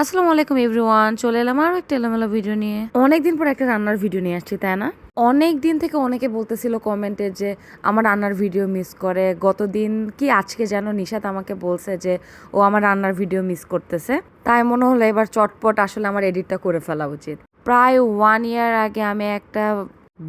আসসালামু আলাইকুম এভরিওয়ান, চলে এলাম আরও একটা এলোমেলো ভিডিও নিয়ে। অনেকদিন পর একটা রান্নার ভিডিও নিয়ে আসছি, তাই না? অনেক দিন থেকে অনেকে বলতেছিল কমেন্টে যে, আমার রান্নার ভিডিও মিস করে। গতদিন কি আজকে যেন নিশাত আমাকে বলছে যে, ও আমার রান্নার ভিডিও মিস করতেছে। তাই মনে হলো এবার চটপট আসলে আমার এডিটটা করে ফেলা উচিত। প্রায় ওয়ান ইয়ার আগে আমি একটা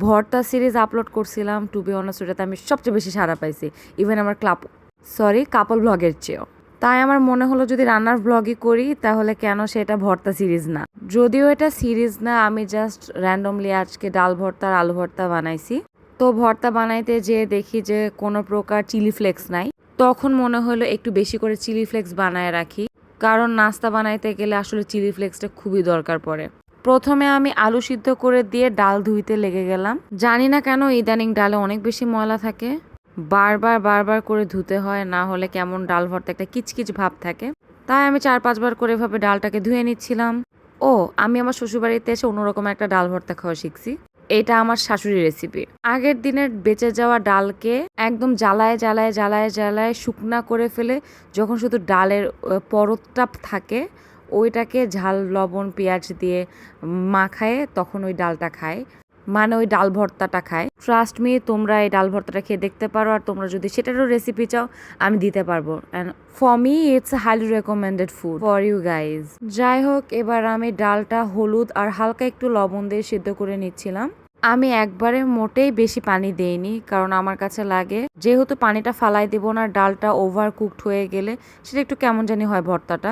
ভর্তা সিরিজ আপলোড করছিলাম টু বি অনার্স ওটাতে আমি সবচেয়ে বেশি সাড়া পাইছি ইভেন আমার ক্লাব সরি কাপল ব্লগের চেয়েও। তাই আমার মনে হলো যদি রান্নার ব্লগই করি, তাহলে কেন সেটা ভর্তা সিরিজ না? যদিও এটা সিরিজ না, আমি জাস্ট র্যান্ডমলি আজকে ডাল ভর্তা আলু ভর্তা বানাইছি। তো ভর্তা বানাইতে যেয়ে দেখি যে কোনো প্রকার চিলি ফ্লেক্স নাই। তখন মনে হলো একটু বেশি করে চিলি ফ্লেক্স বানায় রাখি। কারণ নাস্তা বানাইতে গেলে আসলে চিলি ফ্লেক্সটা খুবই দরকার পড়ে। প্রথমে আমি আলু সিদ্ধ করে দিয়ে ডাল ধুইতে লেগে গেলাম। জানি না কেন ইদানিং ডালে অনেক বেশি ময়লা থাকে। বারবার বারবার করে ধুতে হয়, না হলে কেমন ডাল ভর্তা একটা কিচকিচ ভাব থাকে। তাই আমি চার, পাঁচবার করে এভাবে ডালটাকে ধুয়ে নিচ্ছিলাম। ও, আমি আমার শ্বশুরবাড়িতে এসে অন্যরকম একটা ডাল ভর্তা খাওয়া শিখছি। এটা আমার শাশুড়ির রেসিপি আগের দিনের বেঁচে যাওয়া ডালকে একদম জ্বালায় জ্বালায় জ্বালায় জ্বালায় শুকনা করে ফেলে যখন শুধু ডালের পরতটা থাকে, ওইটাকে ঝাল, লবণ, পেঁয়াজ দিয়ে মাখায়, তখন ওই ডালটা খায়। মানে ওই ডাল ভর্তাটা খায়। ট্রাস্ট মি তোমরা এই ডাল ভর্তাটা খেয়ে দেখতে পারো আর তোমরা যদি সেটারও রেসিপি চাও, আমি দিতে পারব। And for me it's highly recommended food for you guys যাই হোক, এবার আমি ডালটা হলুদ আর হালকা একটু লবণ দিয়ে সিদ্ধ করে নিচ্ছিলাম। আমি একবারে মোটেই বেশি পানি দেইনি, কারণ আমার কাছে লাগে। যেহেতু পানিটা ফালাই দেব না, ডালটা ওভার কুকড হয়ে গেলে সেটা একটু কেমন জানি হয় ভর্তাটা।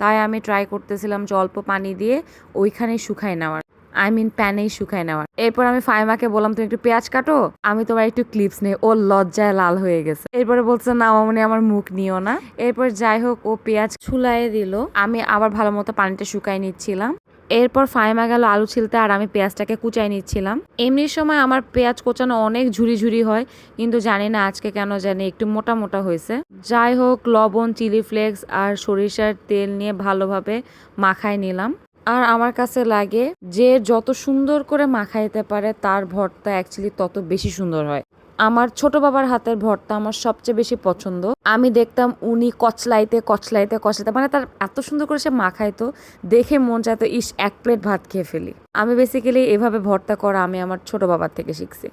তাই আমি ট্রাই করতেছিলাম যে অল্প পানি দিয়ে ওইখানেই শুকাই নেওয়ার। আই মিন প্যানেই শুকাই নেওয়ার এরপর আমি ফাইমাকে বললাম, তুমি একটু পেঁয়াজ কাটো, আমি তোমার একটু ক্লিপস নেই। ও লজ্জায় লাল হয়ে গেছে। এরপরে বলছে, না, মামনি, আমার মুখ নিও না। এরপর যাই হোক, ও পেঁয়াজ ছুলাইয়ে দিল। আমি আবার ভালো মতো পানিটা শুকাই নিচ্ছিলাম। এরপর ফাইমা গেল আলু ছিলতে আর আমি পেঁয়াজটাকে কুচাই নিচ্ছিলাম। এমনি সময় আমার পেঁয়াজ কোচানো অনেক ঝুরি ঝুরি হয়, কিন্তু জানি না আজকে কেন জানি একটু মোটা মোটা হয়েছে। যাই হোক, লবণ, চিলি ফ্লেক্স আর সরিষার তেল নিয়ে ভালোভাবে মাখায় নিলাম। আর আমার কাছে লাগে যে যত সুন্দর করে মাখাইতে পারে, তার ভর্তা অ্যাকচুয়ালি তত বেশি সুন্দর হয়। আমার ছোট বাবার হাতের ভর্তা আমার সবচেয়ে বেশি পছন্দ। আমি দেখতাম উনি কচলাইতে কচলাইতে কচলাইতে মানে তার এত সুন্দর করে সে মাখাইতো, দেখে মন চাইতো, ইস, এক প্লেট ভাত খেয়ে ফেলি। আমি বেসিক্যালি এভাবে ভর্তা করা আমি আমার ছোট বাবার থেকে শিখছি।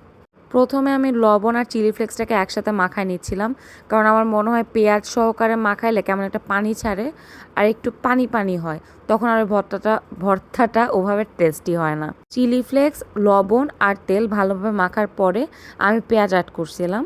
প্রথমে আমি লবণ আর চিলি ফ্লেক্সটাকে একসাথে মাখায় নিচ্ছিলাম। কারণ আমার মনে হয় পেঁয়াজ সহকারে মাখাইলে কেমন একটা পানি ছাড়ে আর একটু পানি পানি হয়, তখন আর ভর্তাটা ভর্তাটা ওভাবে টেস্টি হয় না। চিলি ফ্লেক্স, লবণ আর তেল ভালোভাবে মাখার পরে আমি পেঁয়াজ অ্যাড করছিলাম।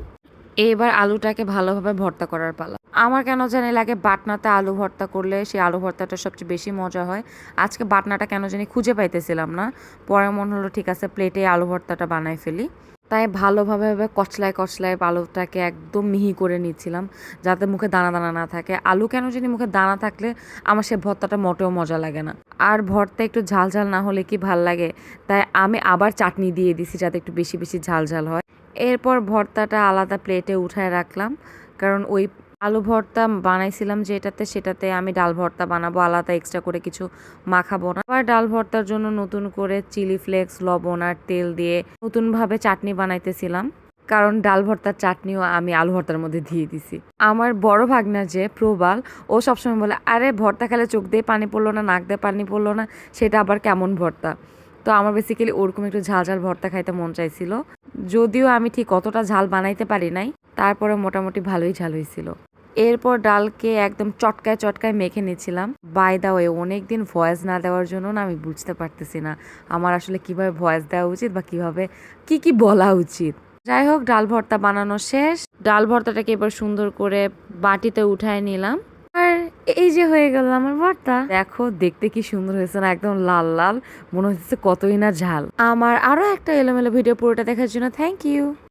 এবার আলুটাকে ভালোভাবে ভর্তা করার পালা। আমার কেন জানি লাগে বাটনাতে আলু ভর্তা করলে সেই আলু ভর্তাটা সবচেয়ে বেশি মজা হয়। আজকে বাটনাটা কেন জানি খুঁজে পাইতেছিলাম না। পরে মনে হলো, ঠিক আছে প্লেটে আলু ভর্তাটা বানাই ফেলি। তাই ভালোভাবে কচলায় কচলায় আলুটাকে একদম মিহি করে নিচ্ছিলাম, যাতে মুখে দানা দানা না থাকে। আলু কেন জানি মুখে দানা থাকলে আমার সে ভর্তাটা মোটেও মজা লাগে না। আর ভর্তা একটু ঝাল ঝাল না হলে কি ভালো লাগে? তাই আমি আবার চাটনি দিয়ে দিছি যাতে একটু বেশি বেশি ঝাল ঝাল হয়। এরপর ভর্তাটা আলাদা প্লেটে উঠায় রাখলাম। কারণ ওই আলু ভর্তা বানাইছিলাম যেটাতে সেটাতে আমি ডাল ভর্তা বানাবো, আলাদা এক্সট্রা করে কিছু মাখাবো না। আবার ডাল ভর্তার জন্য নতুন করে চিলি ফ্লেক্স, লবণ আর তেল দিয়ে নতুনভাবে চাটনি বানাইতেছিলাম। কারণ ডাল ভর্তার চাটনিও আমি আলু ভর্তার মধ্যে দিয়ে দিছি। আমার বড় ভাগনা যে প্রবাল, ও সবসময় বলে, আরে ভর্তা খেলে চোখ দিয়ে পানি পড়ল না, নাক দিয়ে পানি পড়ল না, সেটা আবার কেমন ভর্তা? তো আমার বেসিক্যালি ওরকম একটু ঝাল ঝাল ভর্তা খাইতে মন চাইছিল। যদিও আমি ঠিক অতটা ঝাল বানাইতে পারি নাই, তারপরে মোটামুটি ভালোই ঝাল হয়েছিল এরপর ডালকে একদম চটকায় চটকায় মেখে নিচ্ছিলাম বাই দা ওয়ে অনেক দিন ভয়েস না দেওয়ার জন্য না আমি বুঝতে পারতেছি না আমার আসলে কীভাবে ভয়েস দেওয়া উচিত বা কীভাবে, কি কি বলা উচিত। যাই হোক, ডাল ভর্তা বানানো শেষ। ডাল ভর্তাটাকে এবার সুন্দর করে বাটিতে উঠায় নিলাম। এই যে হয়ে গেল আমার ভর্তা দেখো, দেখতে কি সুন্দর হয়েছে না, একদম লাল লাল, মনে হচ্ছে কতই না ঝাল। আমার আরও একটা এলোমেলো ভিডিও পুরোটা দেখার জন্য থ্যাংক ইউ